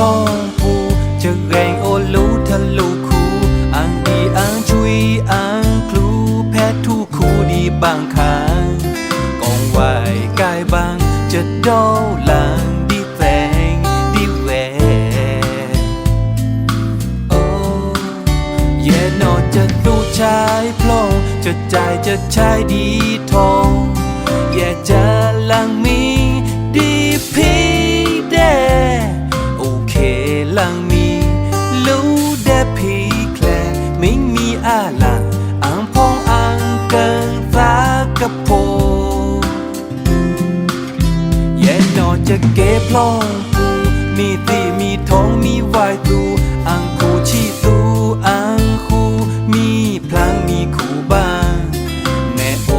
ลองผูจะแรงโอลูทะลุคูอ่างดีอ่างชุยอ่างคลูแพทย์ทุกคูดีบางครั้งกองไหวกายบางจะดาหลังดีแตงดีแหวโอ้เย่นอจะดูชายพลองจะใจจะชายดีทอง จะเก็บพลองปูมีตีมีทองมีวายตูอังคูชีตูอังคูมีพลังมีคูบ้างแม่โอ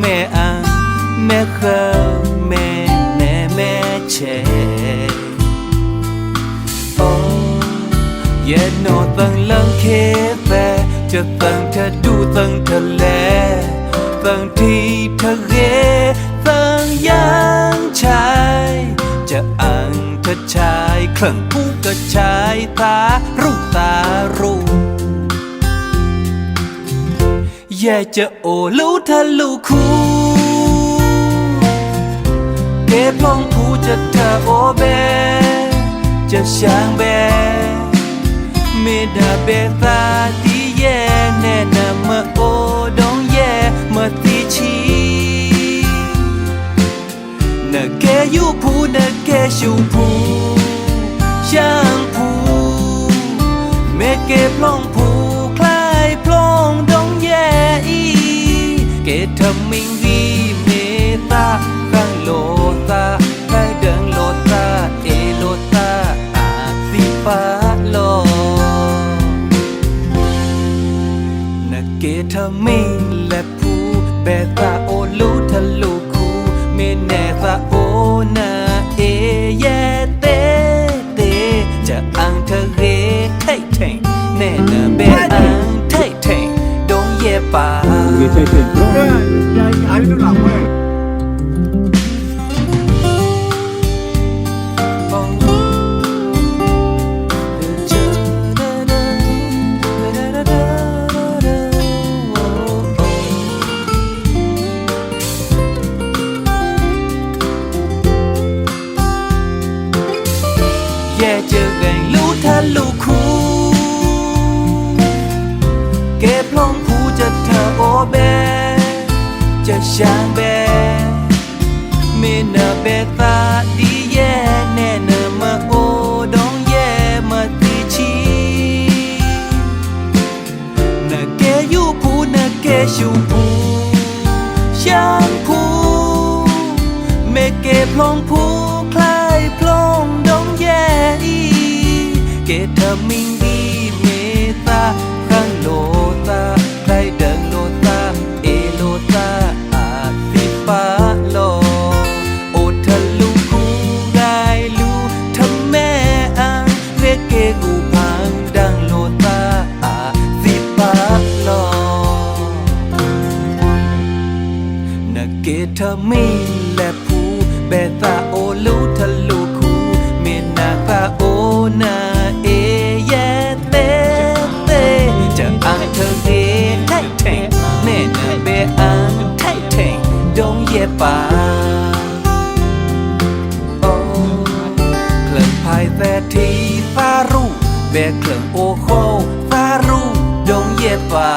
แม่อังแม่เคอแม่แน่แม่แชโอ้แย่นอตั้งลังเคแต่จะตั้งเธอดูตั้งเธอแลตั้งที่ทะเลตั้งยางชา ชายเครื่องผู้กระชายตารูปตารูแย่จะโอลูทะลุคูเก็บลองผู้จะเธอโอเบ จะช่างแบไม่ได้เบตาที่แย่แน่ เมเก็บลองผูคลายพลองดองแย่อีเกทำมิงวีเมตาข้างโลตาใครเดินโลตาเอโลตาอาสิฟ้าโลนักเกทามิงและผู้แบตาโอลูทะลุคูเมแนซาโอนาเอเยเตเตจะอังเธอเรไท เทงแน่นาเบอังไทเทงดงเยปา Che c'è dentro? 想呗，没那别打的耶，那那么我懂耶，么的起，那给有不那给修不，想不，没给碰不。 ทามิและผู้เบตาโอลูทะลุคูเมนาตาโอนาเอเยเตเตจะอังเธอเอไทเทงแน่นเบอังไทเทงดงเยปาโอ้เคลื่อนภายแต่ทีฟารูแบเครื่องโอโคฟารูดงเยปา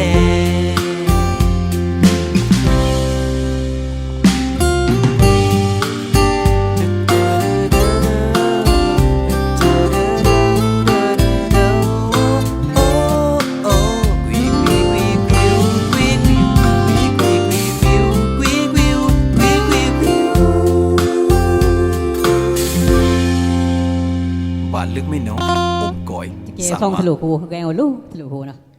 เอแน่บานลึกไม่น้อยอกก่อยเกท่องท